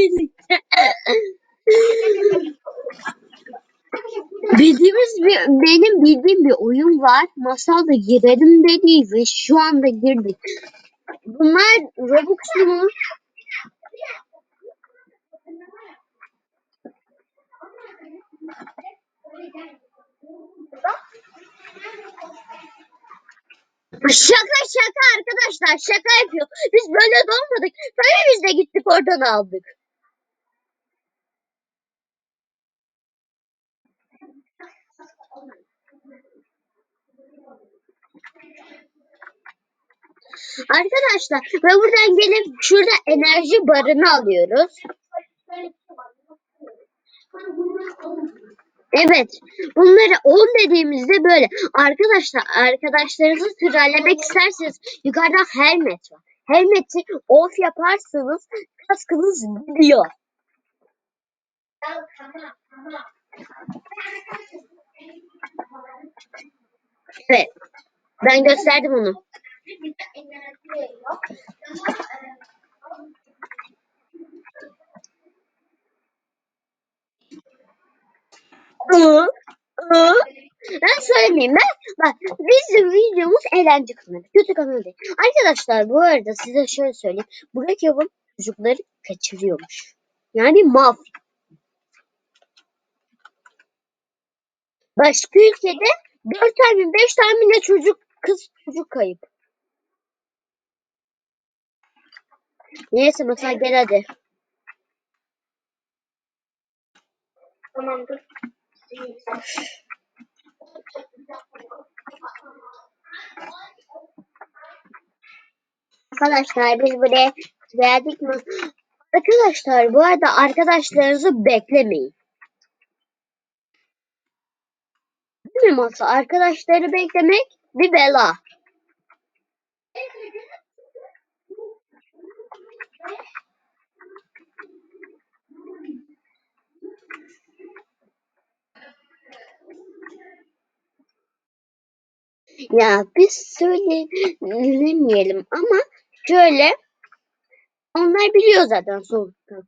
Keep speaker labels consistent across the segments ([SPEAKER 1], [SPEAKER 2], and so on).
[SPEAKER 1] birlikte. Bildiğimiz bir, benim bildiğim bir oyun var. Masalda girelim dedi ve şu anda girdik. Bunlar Robux'lu mu? Şaka şaka arkadaşlar şaka yapıyor. Biz böyle doğmadık. Tabii biz de gittik oradan aldık. Arkadaşlar ve buradan gelip şurada enerji barını alıyoruz. Evet. Bunları 10 dediğimizde böyle. Arkadaşlar arkadaşlarınızı sıralamak isterseniz yukarıda helmet var. Helmeti off yaparsanız kaskınız gidiyor. Evet. Ben gösterdim onu. Ben. Bak bizim videomuz eğlence kanalı. Kötü kanalı değil. Arkadaşlar bu arada size şöyle söyleyeyim. Burak Yavun çocukları kaçırıyormuş. Yani mafya. Başka ülkede 4 tane 5 tane ne çocuk kız çocuk kayıp. Neyse mesela gel hadi.
[SPEAKER 2] Tamamdır.
[SPEAKER 1] Arkadaşlar biz buraya geldik mi? Arkadaşlar bu arada arkadaşlarınızı beklemeyin. Değil mi masa? Arkadaşları beklemek bir bela. Ya biz söylemeyelim ama şöyle onlar biliyor zaten soğuktan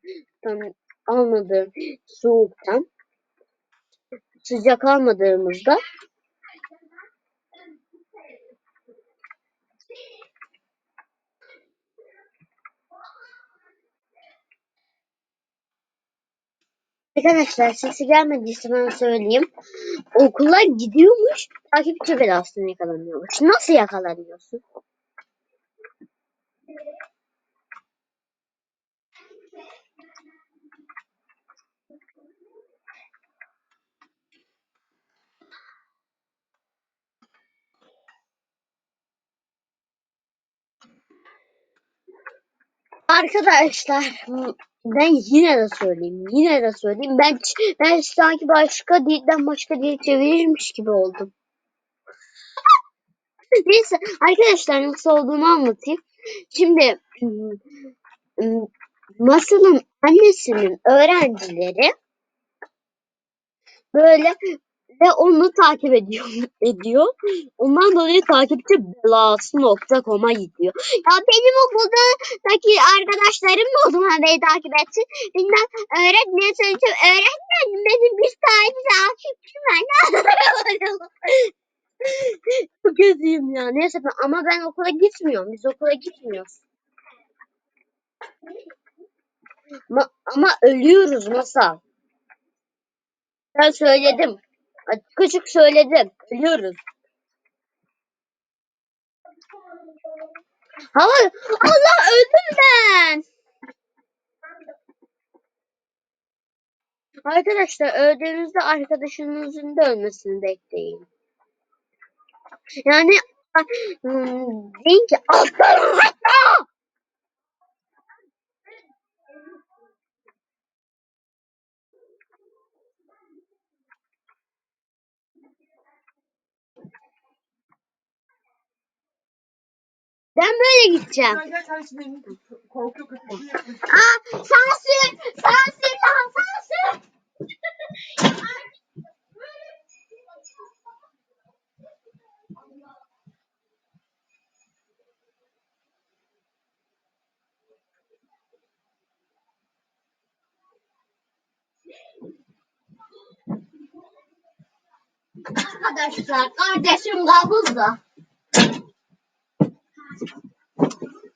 [SPEAKER 1] tam almadığı soğuktan sıcak almadığımızda Arkadaşlar sesi gelmediyse ben söyleyeyim. Okula gidiyormuş, takipçi belasını yakalanıyormuş. Nasıl yakalanıyorsun? Arkadaşlar ben yine de söyleyeyim. Yine de söyleyeyim. Ben ben sanki başka dilden başka dil çevirirmiş gibi oldum. Neyse arkadaşlar nasıl olduğunu anlatayım. Şimdi Masal'ın annesinin öğrencileri böyle ve onu takip ediyor. ediyor. Ondan dolayı takipçi belası.com'a gidiyor. Ya benim okuldaki arkadaşlarım da o zaman beni takip etsin. Bilmem öğretmeye söyleyeceğim. Öğretmenim benim bir tane takipçim var. Çok kötüyüm ya. Neyse ben, ama ben okula gitmiyorum. Biz okula gitmiyoruz. Ama, ama ölüyoruz masal. Ben söyledim. Açık açık söyledim. Ölüyoruz. Hava, Allah öldüm ben. Arkadaşlar öldüğünüzde arkadaşınızın da ölmesini bekleyin. Yani hmm, deyin ki böyle gideceğim. Aa, sansür, sansür lan sansür. Arkadaşlar kardeşim kabız da.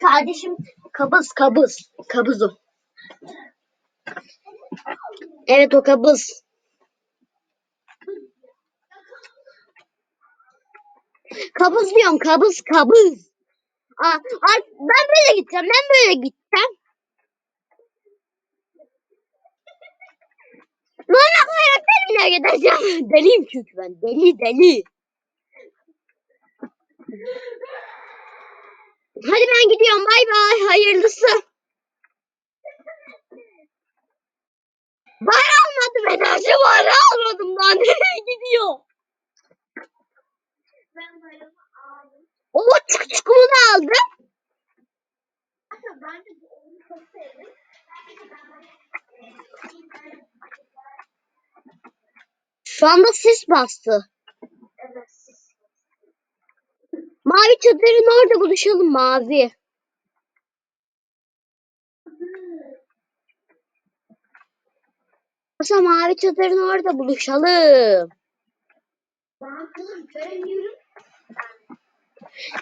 [SPEAKER 1] Kardeşim kabız kabız. Kabız o. Evet o kabız. Kabız diyorum kabız kabız. Aa, ben böyle gideceğim ben böyle gideceğim. Normal karakterimle gideceğim. Deliyim çünkü ben deli deli. Hadi ben gidiyorum bay bay hayırlısı. Var almadım enerji var almadım lan gidiyor?
[SPEAKER 2] Ben paramı aldım.
[SPEAKER 1] O çık çıkımı da aldı.
[SPEAKER 2] Hatta ben de bu oyunu çok sevdim.
[SPEAKER 1] Şu anda sis bastı.
[SPEAKER 2] Evet. siz-
[SPEAKER 1] Mavi çadırın orada buluşalım mavi. Masa mavi çadırın orada buluşalım.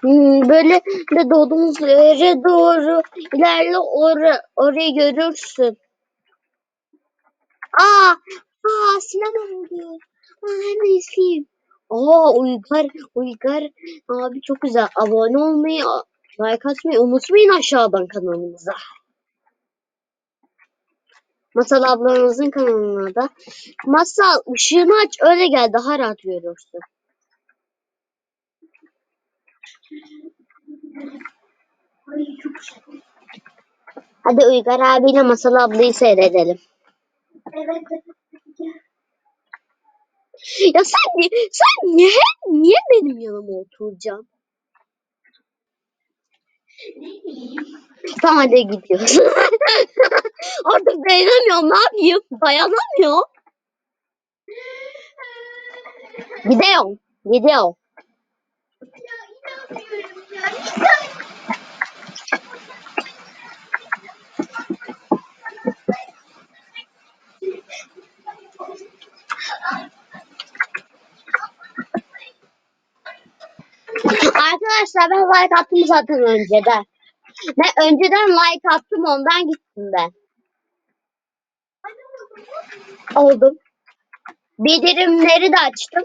[SPEAKER 1] Hmm, böyle de doğduğumuz yere doğru ilerle or orayı görürsün. Aa, aa sinema oldu. Aa, hemen izleyeyim. Aa Uygar, Uygar abi çok güzel. Abone olmayı, like atmayı unutmayın aşağıdan kanalımıza. Masal ablamızın kanalına da. Masal ışığını aç öyle gel daha rahat görürsün. Hadi Uygar abiyle Masal ablayı seyredelim.
[SPEAKER 2] Evet.
[SPEAKER 1] Ya sen, ni- sen niye, niye benim yanıma oturacaksın? Tamam hadi gidiyoruz. Artık dayanamıyorum ne yapayım? Dayanamıyorum. Gidiyorum. Gidiyorum. Arkadaşlar ben like attım zaten önceden. Ben önceden like attım ondan gittim ben. Oldum. Bildirimleri de açtım.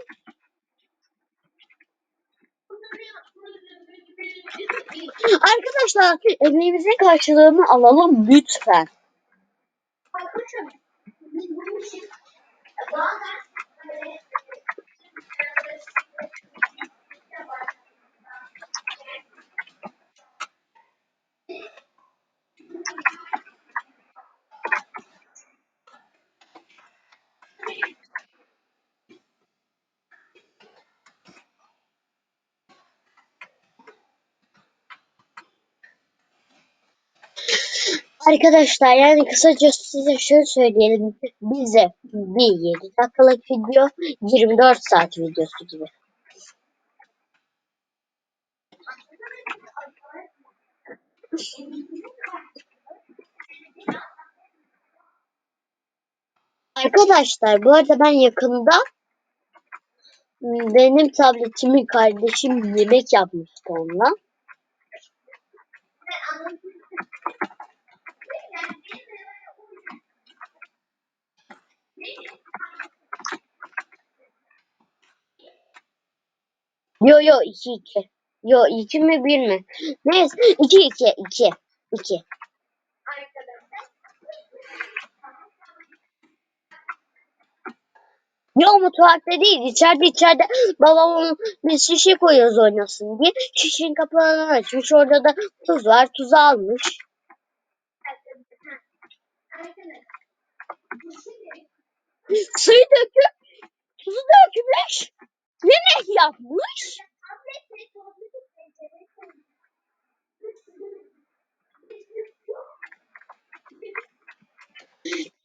[SPEAKER 1] Arkadaşlar emeğimizin karşılığını alalım lütfen.
[SPEAKER 2] Arkadaşlar
[SPEAKER 1] Arkadaşlar yani kısaca size şöyle söyleyelim. Bize bir 7 dakikalık video 24 saat videosu gibi. Arkadaşlar bu arada ben yakında benim tabletimin kardeşim yemek yapmıştı onunla. Yo yo 2 2. Yo 2 mi 1 mi? Neyse 2 2 2 2. Yo mutfakta değil içeride içeride babamın bir şişe koyuyoruz oynasın diye. Şişenin kapağını açmış orada da tuz var tuzu almış. Suyu döküp tuzu dökmüş. Yemek yapmış.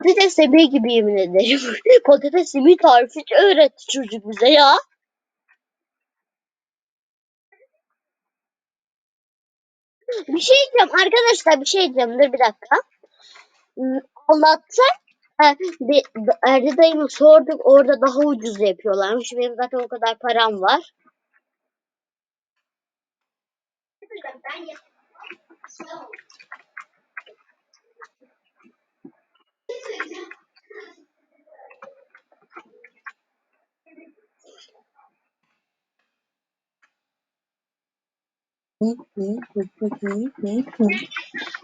[SPEAKER 1] Patates yemeği gibi yemin ederim. Patates yemeği tarifi öğretti çocuk bize ya. Bir şey diyeceğim arkadaşlar bir şey diyeceğim dur bir dakika. Hmm, Allah'tan bir, Erdi dayıma sorduk orada daha ucuz yapıyorlarmış. Benim zaten o kadar param var.
[SPEAKER 2] Ben yapayım. Sağ ol. Bir şey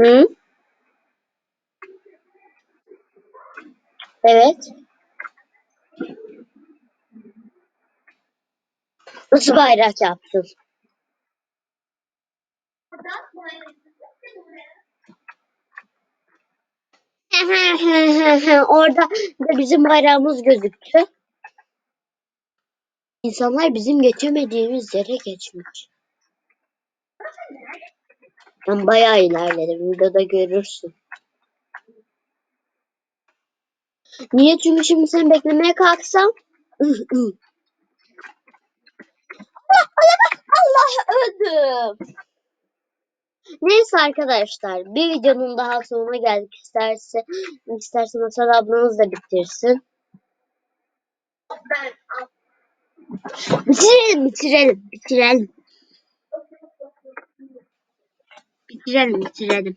[SPEAKER 1] Hı? Evet. Nasıl bayrak yaptın? Orada da bizim bayrağımız gözüktü. İnsanlar bizim geçemediğimiz yere geçmiş. Ben bayağı ilerledim. Videoda görürsün. Niye? Çünkü şimdi sen beklemeye kalksam. Allah Allah Allah öldüm. Neyse arkadaşlar bir videonun daha sonuna geldik. İsterse istersen Hasan ablanız da bitirsin. Bitirelim bitirelim bitirelim. Bitirelim bitirelim.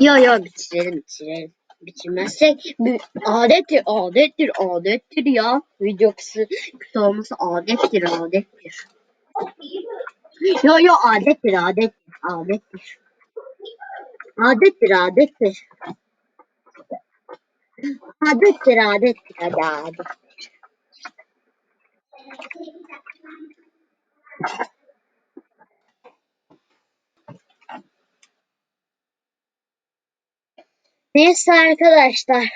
[SPEAKER 1] Yo yo bitirelim bitirelim. Bitirmezsek bir adettir adettir adettir ya. Video kısa, kısa olması adettir adettir. Yo yo adettir adettir adettir. Adettir adettir. Adettir adettir hadi hadi. Neyse arkadaşlar.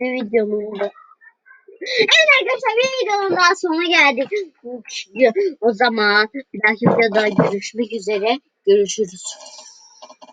[SPEAKER 1] Bir videonun da. Evet arkadaşlar bir videonun daha sonuna geldik. O zaman bir dahaki videoda görüşmek üzere. Görüşürüz.